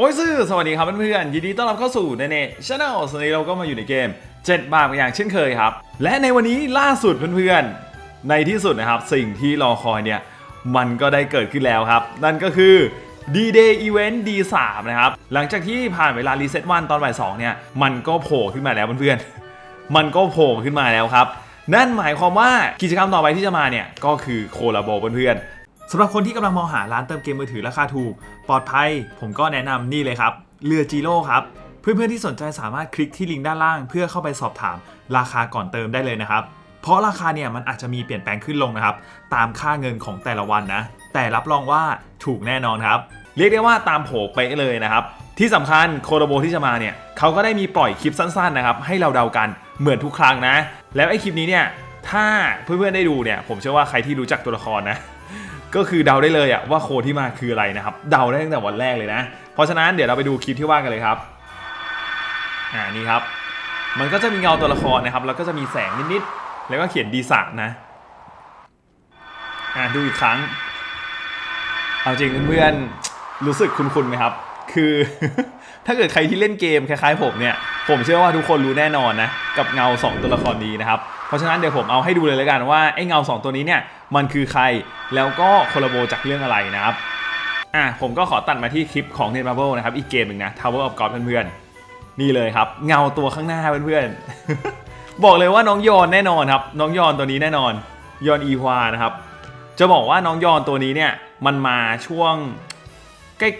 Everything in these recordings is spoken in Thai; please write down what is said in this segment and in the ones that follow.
โอ้ยซื่อสวัสดีครับเพื่อนๆยินดีต้อนรับเข้าสู่ในเน่ช n แนลสวัสดีเราก็มาอยู่ในเกม 7 บาทอย่างเช่นเคยครับ และในวันนี้ล่าสุดเพื่อนๆ ในที่สุดนะครับ สิ่งที่รอคอยเนี่ย มันก็ได้เกิดขึ้นแล้วครับ นั่นก็คือ D-Day Event D3 นะครับ หลังจากที่ผ่านเวลารีเซ็ตวันตอนบ่ายสองเนี่ย มันก็โผล่ขึ้นมาแล้วเพื่อนๆ มันก็โผล่ขึ้นมาแล้วครับ นั่นหมายความว่ากิจกรรมต่อไปที่จะมาเนี่ยก็คือโคลาโบเพื่อนๆ สำหรับคนที่กำลังมองหาร้านเติมเกมมือถือราคาถูก ปลอดภัย ผมก็แนะนำนี่เลยครับ เรือจีโร่ครับ เพื่อนๆที่สนใจสามารถคลิกที่ลิงก์ด้านล่าง เพื่อเข้าไปสอบถามราคาก่อนเติมได้เลยนะครับ เพราะราคาเนี่ยมันอาจจะมีเปลี่ยนแปลงขึ้นลงนะครับ ตามค่าเงินของแต่ละวันนะ แต่รับรองว่าถูกแน่นอนครับ เรียกได้ว่าตามโผเป๊ะเลยนะครับ ที่สำคัญโคโรโบที่จะมาเนี่ยเขาก็ได้มีปล่อยคลิปสั้นๆนะครับให้เราเดากันเหมือนทุกครั้งนะ แล้วไอ้คลิปนี้เนี่ยถ้าเพื่อนๆได้ดูเนี่ยผมเชื่อว่าใครที่รู้จักตัวละครนะ ก็คือเดาได้เลยอะว่าโค้ดที่มาคืออะไรนะครับ เดาได้ตั้งแต่วันแรกเลยนะ เพราะฉะนั้นเดี๋ยวเราไปดูคลิปที่ว่ากันเลยครับ อ่านี่ครับ มันก็จะมีเงาตัวละครนะครับ แล้วก็จะมีแสงนิดๆ แล้วก็เขียนดีสะนะ อ่าดูอีกครั้ง เอาจริงเพื่อนๆ รู้สึกคุ้นๆไหมครับ คือ ถ้าเกิดใครที่เล่นเกมคล้ายๆผมเนี่ย ผมเชื่อว่าทุกคนรู้แน่นอนนะ กับเงา 2 ตัวละครนี้นะครับ เพราะฉะนั้นเดี๋ยวผมเอาให้ดูเลยแล้วกันว่าไอ้เงา 2 ตัวนี้เนี่ยมันคือใครแล้วก็โคลาโบจากเรื่องอะไรนะครับอะผมก็ขอตัดมาที่คลิปของ Net Marble นะครับอีกเกมหนึ่งนะ Tower of God เพื่อนๆนี่เลยครับ เงาตัวข้างหน้าเพื่อนๆบอกเลยว่าน้องยอนแน่นอนครับน้องยอนตัวนี้แน่นอนยอนอีวานะครับจะบอกว่าน้องยอนตัวนี้เนี่ยมันมาช่วงใกล้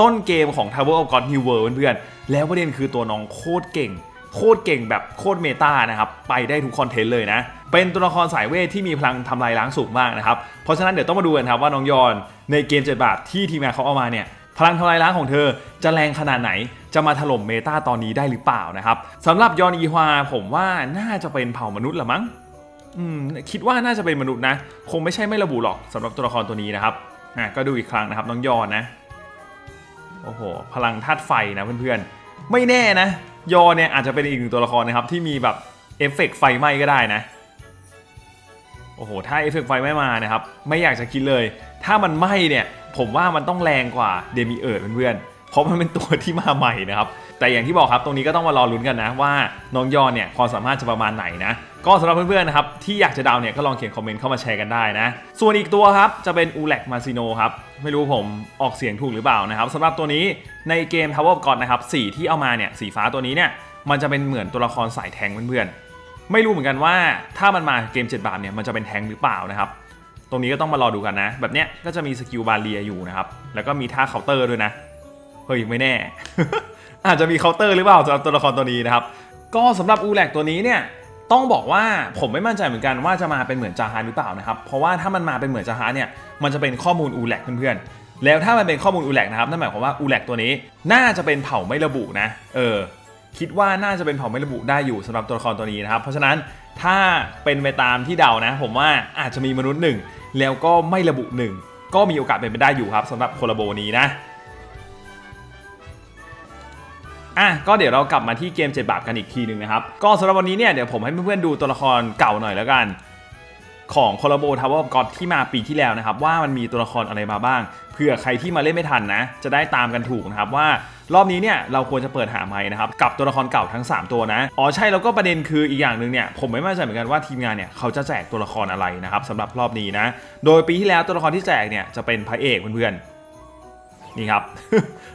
ต้นเกมของ Tower of God New World เพื่อนๆแล้วประเด็นคือตัวน้องโคตรเก่ง โคตรเก่งแบบโคตรเมตานะครับ ไปได้ทุกคอนเทนต์เลยนะ เป็นตัวละครสายเวทที่มีพลังทำลายล้างสูงมากนะครับ เพราะฉะนั้นเดี๋ยวต้องมาดูกันครับว่าน้องยอนในเกมเจ็ดบาทที่ทีมงานเขาเอามาเนี่ยพลังทำลายล้างของเธอจะแรงขนาดไหน จะมาถล่มเมตาตอนนี้ได้หรือเปล่านะครับสำหรับยอนอีฮวาผมว่าน่าจะเป็นเผ่ามนุษย์ละมั้งคิดว่าน่าจะเป็นมนุษย์นะ คงไม่ใช่ไม่ระบุหรอกสำหรับตัวละครตัวนี้นะครับอะก็ดูอีกครั้งนะครับน้องยอนนะโอ้โหพลังธาตุไฟนะเพื่อนๆ ไม่แน่นะ ยอเนี่ยอาจจะเป็นอีกหนึ่งตัวละครนะครับที่มีแบบเอฟเฟกต์ไฟไหม้ก็ได้นะ โอ้โห ถ้าเอฟเฟกต์ไฟไม่มานะครับ ไม่อยากจะคิดเลย ถ้ามันไหม้เนี่ย ผมว่ามันต้องแรงกว่าเดมิเอิร์ดเพื่อนๆ เพราะมันเป็นตัวที่มาใหม่นะครับ แต่อย่างที่บอกครับตรงนี้ก็ต้องมารอลุ้นกันนะว่าน้องยอนเนี่ยความสามารถจะประมาณไหนนะ ก็สำหรับเพื่อนๆนะครับที่อยากจะเดาเนี่ยก็ลองเขียนคอมเมนต์เข้ามาแชร์กันได้นะ ส่วนอีกตัวครับจะเป็นอูแลกมาซิโนครับไม่รู้ผมออกเสียงถูกหรือเปล่านะครับสำหรับตัวนี้ในเกม Tower of God นะครับสีที่เอามาเนี่ยสีฟ้าตัวนี้เนี่ยมันจะเป็นเหมือนตัวละครสายแทงเพื่อนๆไม่รู้เหมือนกันว่าถ้ามันมาเกม7บาทเนี่ยมันจะเป็นแทงหรือเปล่านะครับตรงนี้ก็ต้องมารอดูกันนะ แบบเนี้ยก็จะมีสกิลบาเรียอยู่นะครับแล้วก็มีท่าเคาน์เตอร์ด้วยนะเฮ้ยไม่แน่ อาจจะมีเคาน์เตอร์หรือเปล่าสำหรับตัวละครตัวนี้นะครับก็สำหรับอูแลกตัวนี้เนี่ย ต้องบอกว่าผมไม่มั่นใจเหมือนกันว่าจะมาเป็นเหมือนจาฮานหรือเปล่านะครับ เพราะว่าถ้ามันมาเป็นเหมือนจาฮานเนี่ยมันจะเป็นข้อมูลอูแลกเพื่อนๆ แล้วถ้ามันเป็นข้อมูลอูแลกนะครับนั่นหมายความว่าอูแลกตัวนี้น่าจะเป็นเผ่าไม่ระบุนะ เออ คิดว่าน่าจะเป็นเผ่าไม่ระบุได้อยู่สำหรับตัวละครตัวนี้นะครับ เพราะฉะนั้นถ้าเป็นไปตามที่เดานะ ผมว่าอาจจะมีมนุษย์หนึ่งแล้วก็ไม่ระบุหนึ่งก็มีโอกาสเป็นไปได้อยู่ครับสำหรับโคลาโบนี้นะ อะก็เดี๋ยวเรากลับมาที่เกม7บาทกันอีกทีหนึ่งนะครับ ก็สำหรับวันนี้เนี่ยเดี๋ยวผมให้เพื่อนๆดูตัวละครเก่าหน่อยแล้วกัน ของคอลาโบทาวเวอร์กอดที่มาปีที่แล้วนะครับ ว่ามันมีตัวละครอะไรมาบ้างเผื่อใครที่มาเล่นไม่ทันนะ จะได้ตามกันถูกนะครับว่ารอบนี้เนี่ยเราควรจะเปิดหาไม้นะครับกับตัวละครเก่าทั้ง 3 ตัวนะอ๋อใช่แล้วก็ประเด็นคืออีกอย่างหนึ่งเนี่ยผมไม่มั่นใจเหมือนกันว่าทีมงานเนี่ยเขาจะแจกตัวละครอะไรนะครับสำหรับรอบนี้นะโดยปีที่แล้วตัวละครที่แจกเนี่ยจะเป็นพระเอกเพื่อนๆ นี่ครับ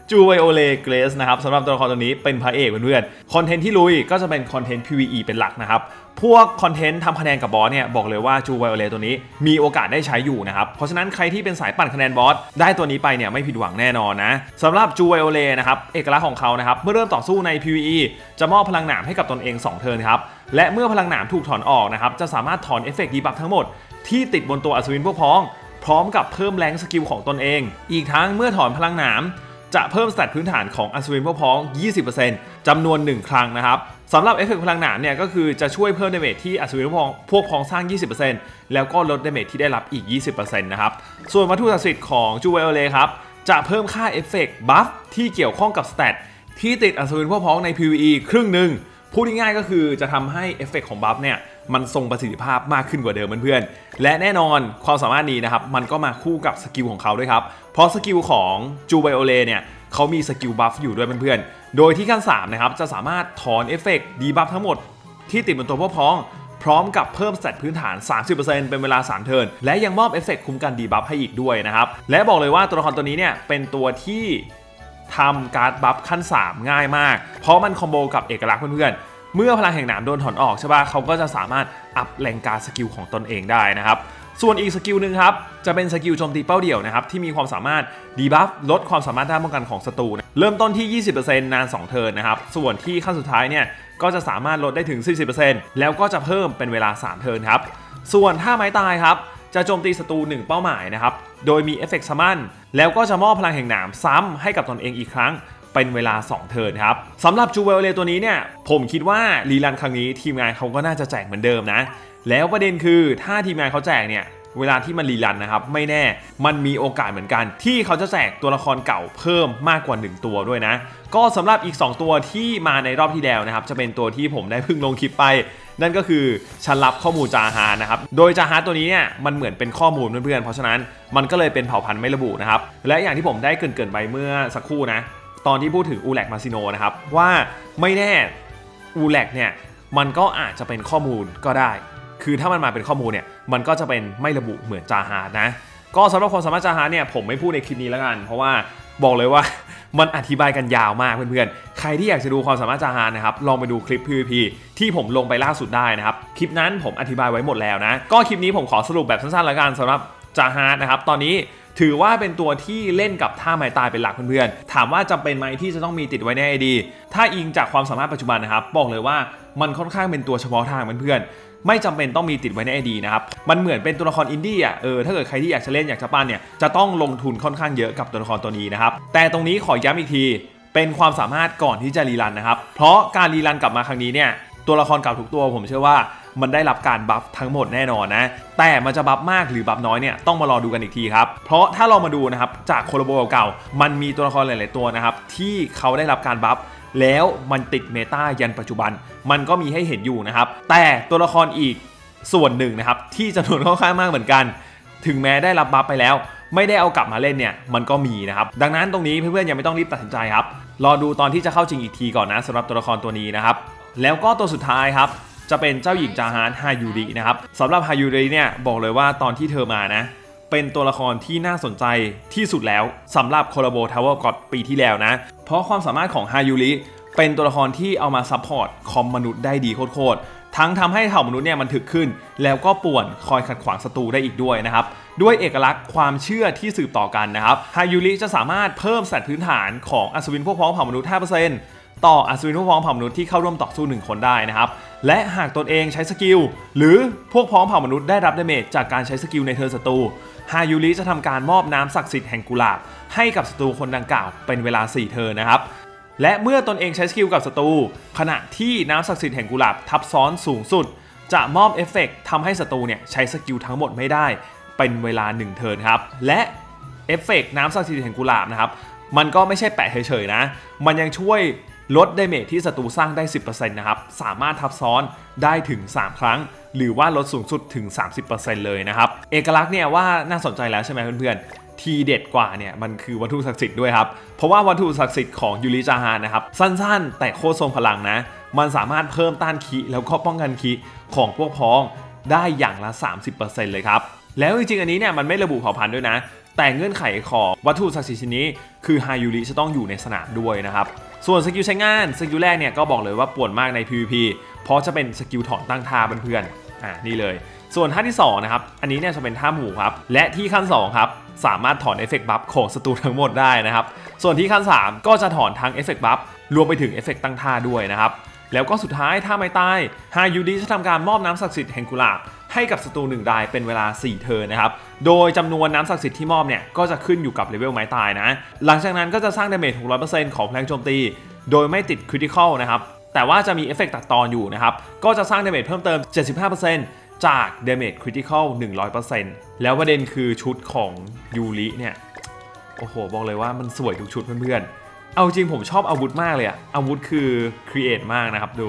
จูไวโอเลเกรสนะครับสำหรับตัวละครตัวนี้เป็นพระเอกเพื่อนๆคอนเทนต์ที่ลุยก็จะเป็นคอนเทนต์ PVE เป็นหลักนะครับ พวกคอนเทนต์ทำคะแนนกับบอสเนี่ยบอกเลยว่าจูไวโอเลตัวนี้มีโอกาสได้ใช้อยู่นะครับ เพราะฉะนั้นใครที่เป็นสายปั่นคะแนนบอสได้ตัวนี้ไปเนี่ยไม่ผิดหวังแน่นอนนะสำหรับจูไวโอเลนะครับเอกลักษณ์ของเขานะครับเมื่อเริ่มต่อสู้ใน PVE จะมอบพลังหนามให้กับตนเอง 2 เทิร์นครับและเมื่อพลังหนามถูกถอนออกนะครับจะสามารถถอนเอฟเฟกต์ดีบัฟทั้งหมดที่ติดบนตัวอัศวินพวกพ้อง พร้อมกับเพิ่มแรงสกิลของตนเอง อีกทั้งเมื่อถอนพลังหนาม จะเพิ่มสแตทพื้นฐานของอัศวินพวกพ้อง 20%จำนวน 1 ครั้งนะครับสำหรับเอฟเฟกต์พลังหนามเนี่ยก็คือจะช่วยเพิ่มเดเมจที่อัศวินพวกพ้องพวกพ้องสร้าง 20%แล้วก็ลดเดเมจที่ได้รับอีก 20%นะครับ ส่วนวัตถุศักดิ์สิทธิ์ของจูเวลเลครับ จะเพิ่มค่าเอฟเฟกต์บัฟที่เกี่ยวข้องกับสแตทที่ติดอัศวินพวกพ้องใน PVE ครึ่งหนึ่งพูดง่ายๆก็คือจะทำให้เอฟเฟกต์ของบัฟเนี่ย มันทรงประสิทธิภาพมากขึ้นกว่าเดิมเพื่อนๆ และแน่นอนความสามารถนี้นะครับ มันก็มาคู่กับสกิลของเขาด้วยครับ เพราะสกิลของจูไบโอเลเนี่ยเขามีสกิลบัฟอยู่ด้วยเพื่อนๆ โดยที่ขั้น3นะครับจะสามารถถอนเอฟเฟกต์ดีบัฟทั้งหมดที่ติดบนตัวพวกพ้องพร้อมกับเพิ่มสเตตพื้นฐาน 30%เป็นเวลา 3 เทิร์น และยังมอบเอฟเฟกต์คุ้มกันดีบัฟให้อีกด้วยนะครับ และบอกเลยว่าตัวละครตัวนี้เนี่ย เป็นตัวที่ทำการ์ดบัฟขั้น 3 ง่ายมาก เพราะมันคอมโบกับเอกลักษณ์เพื่อนๆ เมื่อพลังแห่งหนามโดนถอนออกใช่ป่ะเขาก็จะสามารถอัพแรงการสกิลของตนเองได้นะครับส่วนอีกสกิลหนึ่งครับ จะเป็นสกิลโจมตีเป้าเดี่ยวนะครับ ที่มีความสามารถดีบัฟลดความสามารถด้านป้องกันของศัตรูเริ่มต้นที่ 20%นาน 2 เทิร์นนะครับ ส่วนที่ขั้นสุดท้ายเนี่ย ก็จะสามารถลดได้ถึง 40%แล้วก็จะเพิ่มเป็นเวลา 3 เทิร์นครับ ส่วนถ้าไม้ตายครับ จะโจมตีศัตรู1 เป้าหมายนะครับ โดยมีเอฟเฟกต์ซัมมันแล้วก็จะมอบพลังแห่งหนามซ้ำให้กับตนเองอีกครั้ง เป็นเวลา 2 เทิร์นครับสำหรับจูเวลเลตัวนี้เนี่ยผมคิดว่ารีลันครั้งนี้ทีมงานเขาก็น่าจะแจกเหมือนเดิมนะ แล้วประเด็นคือถ้าทีมงานเขาแจกเนี่ยเวลาที่มันรีรันนะครับ ไม่แน่มันมีโอกาสเหมือนกัน ที่เขาจะแจกตัวละครเก่าเพิ่มมากกว่า 1 ตัวด้วยนะ ก็สำหรับอีก 2 ตัวที่มาในรอบที่แล้วนะครับ จะเป็นตัวที่ผมได้เพิ่งลงคลิปไป นั่นก็คือฉันรับข้อมูลจาฮานะครับ โดยจาฮาตัวนี้เนี่ยมันเหมือนเป็นข้อมูลเพื่อนๆเพราะฉะนั้นมันก็เลยเป็นเผ่าพันธุ์ไม่ระบุนะครับและอย่างที่ผมได้เกินๆไปเมื่อสักครู่นะ ตอนที่พูดถึงอูแลกมาซิโนนะครับว่าไม่แน่อูแลกเนี่ยมันก็อาจจะเป็นข้อมูลก็ได้ คือถ้ามันมาเป็นข้อมูลเนี่ยมันก็จะเป็นไม่ระบุเหมือนจาฮาร์นะก็สำหรับความสามารถจาฮาร์เนี่ยผมไม่พูดในคลิปนี้แล้วกัน เพราะว่าบอกเลยว่ามันอธิบายกันยาวมากเพื่อนๆ ใครที่อยากจะดูความสามารถจาฮานะครับ ลองไปดูคลิป PVP ที่ผมลงไปล่าสุดได้นะครับ คลิปนั้นผมอธิบายไว้หมดแล้วนะ ก็คลิปนี้ผมขอสรุปแบบสั้นๆแล้วกันสำหรับจาฮาร์ดนะครับ ตอนนี้ ถือว่าเป็นตัวที่เล่นกับท่าไม้ตายเป็นหลักเพื่อนๆ ถามว่าจำเป็นไหมที่จะต้องมีติดไว้ในไอดี ถ้าอิงจากความสามารถปัจจุบันนะครับ บอกเลยว่ามันค่อนข้างเป็นตัวเฉพาะทางเพื่อนๆ ไม่จำเป็นต้องมีติดไว้ในไอดีนะครับ มันเหมือนเป็นตัวละครอินดี้อะ เออ ถ้าเกิดใครที่อยากจะเล่นอยากจะปั้นเนี่ย จะต้องลงทุนค่อนข้างเยอะกับตัวละครตัวนี้นะครับ แต่ตรงนี้ขอย้ำอีกที เป็นความสามารถก่อนที่จะรีรันนะครับ เพราะการรีรันกลับมาครั้งนี้เนี่ย ตัวละครเก่าทุกตัวผมเชื่อว่ามันได้รับการบัฟทั้งหมดแน่นอนนะ แต่มันจะบัฟมากหรือบัฟน้อยเนี่ยต้องมารอดูกันอีกทีครับ เพราะถ้าเรามาดูนะครับจากโคโลโบเก่าๆมันมีตัวละครหลาย ๆ ตัวนะครับที่เขาได้รับการบัฟแล้วมันติดเมตายันปัจจุบัน มันก็มีให้เห็นอยู่นะครับ แต่ตัวละครอีกส่วนหนึ่งนะครับที่จำนวนค่อนข้างมากเหมือนกัน ถึงแม้ได้รับบัฟไปแล้ว ไม่ได้เอากลับมาเล่นเนี่ยมันก็มีนะครับ ดังนั้นตรงนี้เพื่อนๆยังไม่ต้องรีบตัดสินใจครับ รอดูตอนที่จะเข้าจริงอีกทีก่อนนะสำหรับตัวละครตัวนี้นะครับ แล้วก็ตัวสุดท้ายครับจะเป็นเจ้าหญิงจาฮานฮายูรินะครับสำหรับฮายูริเนี่ยบอกเลยว่าตอนที่เธอมานะ เป็นตัวละครที่น่าสนใจที่สุดแล้วสำหรับโคลาโบทาวเวอร์กอดปีที่แล้วนะ เพราะความสามารถของฮายูริเป็นตัวละครที่เอามาซัพพอร์ตคอมมนุษย์ได้ดีโคตรๆทั้งทำให้เผ่ามนุษย์เนี่ยมันถึกขึ้น แล้วก็ป่วนคอยขัดขวางศัตรูได้อีกด้วยนะครับ ด้วยเอกลักษณ์ความเชื่อที่สืบต่อกันนะครับฮายูริจะสามารถเพิ่มสแตทพื้นฐานของอัศวินพวกพ้องเผ่ามนุษย์ 5% ต่ออัศวินพวกพ้องเผ่ามนุษย์ที่เข้าร่วมต่อสู้หนึ่งคนได้นะครับ และหากตนเองใช้สกิล หรือพวกพ้องเผ่ามนุษย์ได้รับดาเมจจากการใช้สกิลในเทิร์นศัตรูฮายูริจะทำการมอบน้ำศักดิ์สิทธิ์แห่งกุหลาบ ให้กับศัตรูคนดังกล่าวเป็นเวลา 4 เทิร์นนะครับและเมื่อตนเองใช้สกิลกับศัตรูขณะที่น้ำศักดิ์สิทธิ์แห่งกุหลาบทับซ้อนสูงสุด จะมอบเอฟเฟกต์ทำให้ศัตรูเนี่ยใช้สกิลทั้งหมดไม่ได้ เป็นเวลา 1 เทิร์นครับ และเอฟเฟกต์น้ำศักดิ์สิทธิ์แห่งกุหลาบนะครับ มันก็ไม่ใช่แปะเฉยๆนะ มันยังช่วย ลดดเมจที่ศัตรูสร้างได้ 10%นะครับ สามารถทับซ้อนได้ถึง 3 ครั้ง หรือว่าลดสูงสุดถึง 30%เลยนะครับ เอกลักษณ์เนี่ยว่าน่าสนใจแล้วใช่ไหมเพื่อนๆ ทีเด็ดกว่าเนี่ยมันคือวัตถุศักดิ์สิทธิ์ด้วยครับ เพราะว่าวัตถุศักดิ์สิทธิ์ของยูริจาฮานนะครับ สั้นๆ แต่โคตรทรงพลังนะ มันสามารถเพิ่มต้านคีแล้วก็ป้องกันคีของพวกพ้องได้อย่างละ 30%เลยครับแล้วจริงๆอันนี้เนี่ยมันไม่ระบุเผ่าพันธุ์ด้วยนะ แต่เงื่อนไขของวัตถุศักดิ์สิทธิ์ชิ้นนี้ คือฮายูริจะต้องอยู่ในสนามด้วยนะครับ ส่วนสกิลใช้งานสกิลแรกเนี่ยก็บอกเลยว่าป่วนมากใน PVP เพราะจะเป็นสกิลถอนตั้งท่าเพื่อนๆอ่านี่เลย ส่วนท่าที่2นะครับอันนี้เนี่ยจะเป็นท่าหมู่ครับและที่ขั้น2ครับสามารถถอนเอฟเฟกต์บัฟของศัตรูทั้งหมดได้นะครับส่วนที่ขั้น 3 ก็จะถอนทั้งเอฟเฟกต์บัฟรวมไปถึงเอฟเฟกต์ตั้งท่าด้วยนะครับแล้วก็สุดท้ายถ้าไม่ตายฮายูดีจะทำการมอบน้ำศักดิ์สิทธิ์แห่งกุหลาบ ให้กับศัตรูหนึ่งรายเป็นเวลา 4 เทิร์นนะครับ โดยจำนวนน้ำศักดิ์สิทธิ์ที่มอบเนี่ยก็จะขึ้นอยู่กับเลเวลไม้ตายนะ หลังจากนั้นก็จะสร้างดาเมจ600%ของพลังโจมตี โดยไม่ติดคริติคอลนะครับ แต่ว่าจะมีเอฟเฟกต์ตัดตอนอยู่นะครับ ก็จะสร้างดาเมจเพิ่มเติม 75%จากดาเมจคริติคอล100%แล้วประเด็นคือชุดของยูริเนี่ย โอ้โห บอกเลยว่ามันสวยทุกชุดเพื่อนๆ เอาจริงผมชอบอาวุธมากเลยอะอาวุธคือครีเอทมากนะครับดู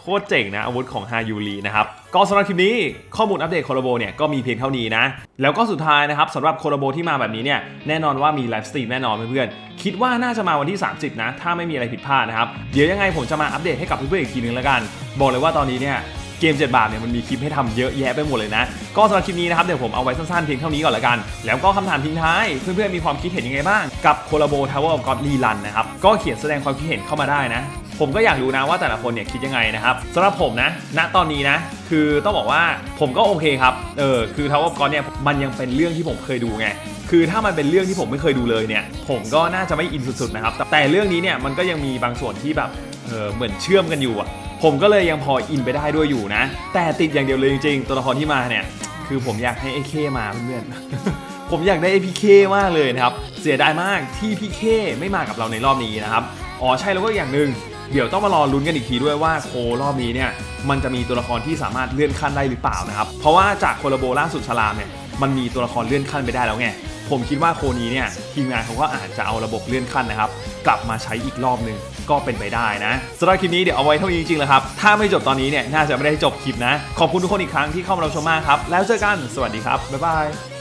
โคตรเจ๋งนะอาวุธของฮายูรีนะครับก็สำหรับคลิปนี้ข้อมูลอัปเดตโคโลโบเนี่ยก็มีเพียงเท่านี้นะ แล้วก็สุดท้ายนะครับสำหรับโคโลโบที่มาแบบนี้เนี่ยแน่นอนว่ามีไลฟ์สตรีมแน่นอนเพื่อนๆคิดว่าน่าจะมาวันที่ 30 นะ ถ้าไม่มีอะไรผิดพลาดนะครับเดี๋ยวยังไงผมจะมาอัปเดตให้กับเพื่อนๆอีกทีนึงแล้วกัน บอกเลยว่าตอนนี้เนี่ยเกม 7 บาทเนี่ยมันมีคลิปให้ทำเยอะแยะไปหมดเลยนะ ก็สำหรับคลิปนี้นะครับเดี๋ยวผมเอาไว้สั้นๆเพียงเท่านี้ก่อนละกัน แล้วก็คำถามทิ้งท้าย เพื่อนๆมีความคิดเห็นยังไงบ้าง กับโคลาโบทาวเวอร์ออฟก็อดลีลันนะครับ ก็เขียนแสดงความคิดเห็นเข้ามาได้นะ ผมก็อยากรู้นะว่าแต่ละคนเนี่ยคิดยังไงนะครับสำหรับผมนะ ณตอนนี้นะ คือต้องบอกว่าผมก็โอเคครับเออคือทาวเวอร์ก็เนี่ยมันยังเป็นเรื่องที่ผมเคยดูไงคือถ้ามันเป็นเรื่องที่ผมไม่เคยดูเลยเนี่ย ผมก็น่าจะไม่อินสุดๆนะครับ แต่เรื่องนี้เนี่ยมันก็ยังมีบางส่วนที่แบบเออเหมือนเชื่อมกันอยู่อะผมก็เลยยังพออินไปได้ด้วยอยู่นะ แต่ติดอย่างเดียวเลยจริงๆตัวละครที่มาเนี่ย คือผมอยากให้ไอ้เคมาเพื่อนๆผมอยากได้ไอ้พี่เคมากเลยนะครับ เสียดายมากที่พี่เคไม่มากับเราในรอบนี้นะครับอ๋อใช่แล้วก็อย่างหนึ่ง เดี๋ยวต้องมารอลุ้นกันอีกทีด้วยว่าโครอบนี้เนี่ยมันจะมีตัวละครที่สามารถเลื่อนขั้นได้หรือเปล่านะครับ เพราะว่าจากโคลาโบล่าสุดฉลามเนี่ยมันมีตัวละครเลื่อนขั้นไปได้แล้วไงผมคิดว่าโคนี้เนี่ยทีมงานเขาก็อาจจะเอาระบบเลื่อนขั้นนะครับ กลับมาใช้อีกรอบนึงก็เป็นไปได้นะสำหรับคลิปนี้เดี๋ยวเอาไว้เท่านี้จริงๆแล้วครับ ถ้าไม่จบตอนนี้เนี่ยน่าจะไม่ได้จบคลิปนะ ขอบคุณทุกคนอีกครั้งที่เข้ามารับชมมากครับ แล้วเจอกันสวัสดีครับบ๊ายบาย